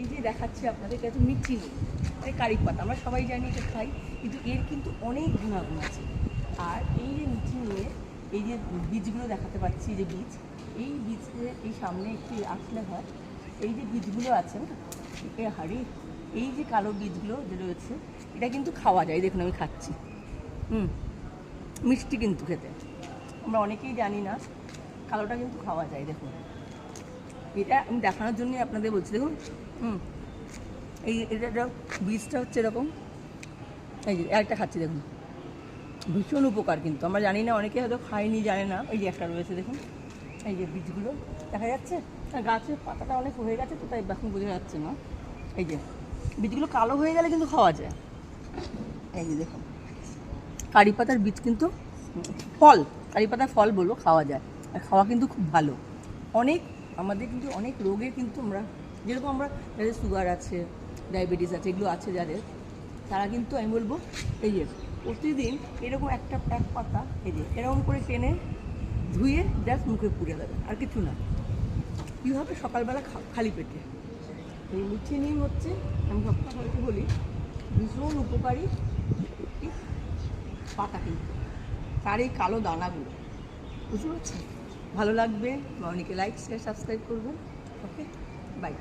এই যে দেখাচ্ছি আপনাদের কাছে মিষ্টি নেই কারি পাতা। আমরা সবাই জানি এটা খাই, কিন্তু এর কিন্তু অনেক গুণাগুণ আছে। আর এই যে মিষ্টি নিয়ে এই যে বীজগুলো দেখাতে পাচ্ছি যে বীজ, এই বীজে এই সামনে একটু আসলে হয়। এই যে বীজগুলো আছে না এ হাড়ি, এই যে কালো বীজগুলো যে রয়েছে, এটা কিন্তু খাওয়া যায়। দেখুন, আমি খাচ্ছি। হুম, মিষ্টি কিন্তু খেতে। আমরা অনেকেই জানি না, কালোটা কিন্তু খাওয়া যায়, দেখুন। এটা আমি দেখানোর জন্যই আপনাদের বলছি, দেখুন। হুম। এই এটা বীজটা হচ্ছে এরকম। এই যে একটা খাচ্ছি, দেখুন। ভীষণ উপকার কিন্তু। আমরা জানি না, অনেকে হয়তো খায়নি, জানে না। এই যে একটা রয়েছে, দেখুন। এই যে বীজগুলো, দেখা যাচ্ছে? গাছের পাতাটা অনেক হয়ে গেছে তো, তাই এখন বোঝা যাচ্ছে না। এই যে, বীজগুলো কালো হয়ে গেলে কিন্তু খাওয়া যায়। এই যে, দেখুন। কারি পাতার বীজ কিন্তু ফল, কারি পাতার ফল বলব, খাওয়া যায়। আর খাওয়া কিন্তু খুব ভালো। অনেক আমাদের কিন্তু অনেক রোগে কিন্তু আমরা, যেরকম আমরা যাদের সুগার আছে ডায়াবেটিস আছে, এগুলো আছে যাদের, তারা কিন্তু আমি বলব, এই যে প্রতিদিন এরকম একটা এক পাতা, এই যে এরকম করে টেনে ধুয়ে জাস্ট মুখে পুড়ে দেবে, আর কিছু না। কীভাবে সকালবেলা খালি পেটে? এই মিষ্টি নিম হচ্ছে, আমি সবসময় বলি, ভীষণ উপকারী একটি পাতা কিন্তু, তার এই কালো দানাগুলো, বুঝতে পারছেন? ভালো লাগবে। বা অনেকে লাইক শেয়ার সাবস্ক্রাইব করবেন। Okay bye